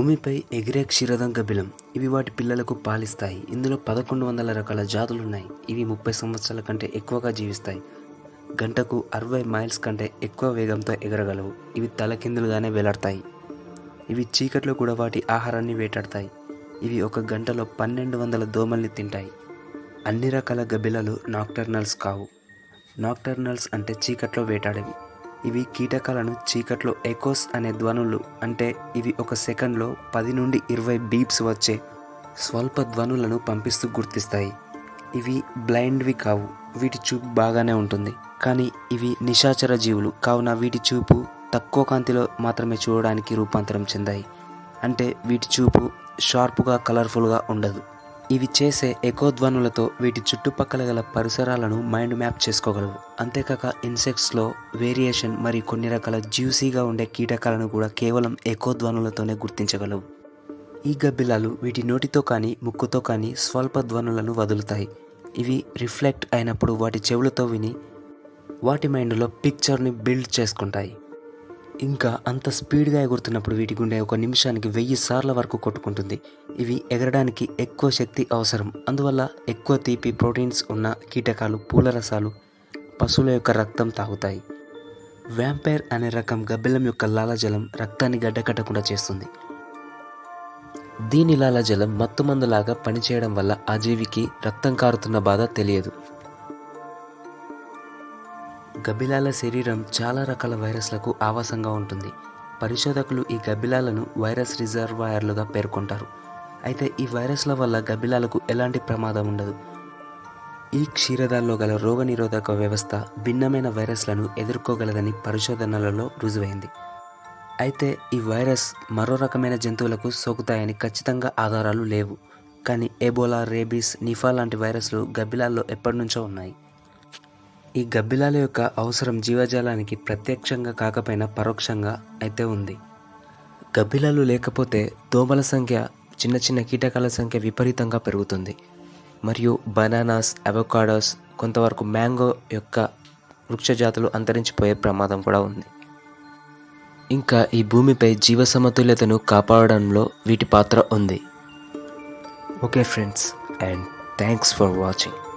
భూమిపై ఎగిరే క్షీరదం గబిలం. ఇవి వాటి పిల్లలకు పాలిస్తాయి. ఇందులో పదకొండు వందల రకాల జాతులు ఉన్నాయి ఇవి ముప్పై సంవత్సరాల కంటే ఎక్కువగా జీవిస్తాయి. గంటకు అరవై మైల్స్ కంటే ఎక్కువ వేగంతో ఎగరగలవు. ఇవి తలకిందులుగానే వేలాడతాయి. ఇవి చీకట్లో కూడా వాటి ఆహారాన్ని వేటాడతాయి. ఇవి ఒక గంటలో పన్నెండు వందల దోమల్ని తింటాయి. అన్ని రకాల గబిలలు నాక్టర్నల్స్ కావు. నాక్టర్నల్స్ అంటే చీకట్లో వేటాడేవి. ఇవి కీటకాలను చీకట్లో ఎకోస్ అనే ధ్వనులు అంటే ఇవి ఒక సెకండ్లో పది నుండి ఇరవై బీప్స్ వచ్చే స్వల్ప ధ్వనులను పంపిస్తూ గుర్తిస్తాయి. ఇవి బ్లైండ్వి కావు వీటి చూపు బాగానే ఉంటుంది. కానీ ఇవి నిశాచర జీవులు కావున వీటి చూపు తక్కువ కాంతిలో మాత్రమే చూడడానికి రూపాంతరం చెందాయి. అంటే వీటి చూపు షార్ప్గా కలర్ఫుల్గా ఉండదు. ఇవి చేసే ఎకోధ్వనులతో వీటి చుట్టుపక్కల గల పరిసరాలను మైండ్ మ్యాప్ చేసుకోగలవు. అంతేకాక ఇన్సెక్ట్స్లో వేరియేషన్ మరియు కొన్ని రకాల జ్యూసీగా ఉండే కీటకాలను కూడా కేవలం ఎకోధ్వనులతోనే గుర్తించగలవు. ఈ గబ్బిలాలు వీటి నోటితో కానీ ముక్కుతో కానీ స్వల్ప ధ్వనులను వదులుతాయి. ఇవి రిఫ్లెక్ట్ అయినప్పుడు వాటి చెవులతో విని వాటి మైండ్లో పిక్చర్ని బిల్డ్ చేసుకుంటాయి. ఇంకా అంత స్పీడ్గా ఎగురుతున్నప్పుడు వీటి గుండె ఒక నిమిషానికి వెయ్యి సార్ల వరకు కొట్టుకుంటుంది. ఇవి ఎగరడానికి ఎక్కువ శక్తి అవసరం. అందువల్ల ఎక్కువ తీపి ప్రోటీన్స్ ఉన్న కీటకాలు పూల రసాలు పశువుల యొక్క రక్తం తాగుతాయి. వ్యాంపైర్ అనే రకం గబ్బిలం యొక్క లాలజలం రక్తాన్ని గడ్డకట్టకుండా చేస్తుంది. దీని లాలజలం మత్తుమందులాగా పనిచేయడం వల్ల ఆ జీవికి రక్తం కారుతున్న బాధ తెలియదు. గబ్బిలాల శరీరం చాలా రకాల వైరస్లకు ఆవాసంగా ఉంటుంది. పరిశోధకులు ఈ గబ్బిలాలను వైరస్ రిజర్వాయర్లుగా పేర్కొంటారు. అయితే ఈ వైరస్ల వల్ల గబ్బిలాలకు ఎలాంటి ప్రమాదం ఉండదు. ఈ క్షీరదాల్లో గల రోగనిరోధక వ్యవస్థ భిన్నమైన వైరస్లను ఎదుర్కోగలదని పరిశోధనలలో రుజువైంది. అయితే ఈ వైరస్ మరో రకమైన జంతువులకు సోకుతాయని ఖచ్చితంగా ఆధారాలు లేవు. కానీ ఎబోలా రేబీస్ నిఫా లాంటి వైరస్లు గబ్బిలాల్లో ఎప్పటి నుంచో ఉన్నాయి. ఈ గబ్బిలాల యొక్క అవసరం జీవజాలానికి ప్రత్యక్షంగా కాకపోయినా పరోక్షంగా అయితే ఉంది. గబ్బిలాలు లేకపోతే దోమల సంఖ్య చిన్న చిన్న కీటకాల సంఖ్య విపరీతంగా పెరుగుతుంది. మరియు బనానాస్ అవకాడోస్ కొంతవరకు మ్యాంగో యొక్క వృక్ష జాతులు అంతరించిపోయే ప్రమాదం కూడా ఉంది. ఇంకా ఈ భూమిపై జీవ సమతుల్యతను కాపాడడంలో వీటి పాత్ర ఉంది. Okay friends and thanks for watching.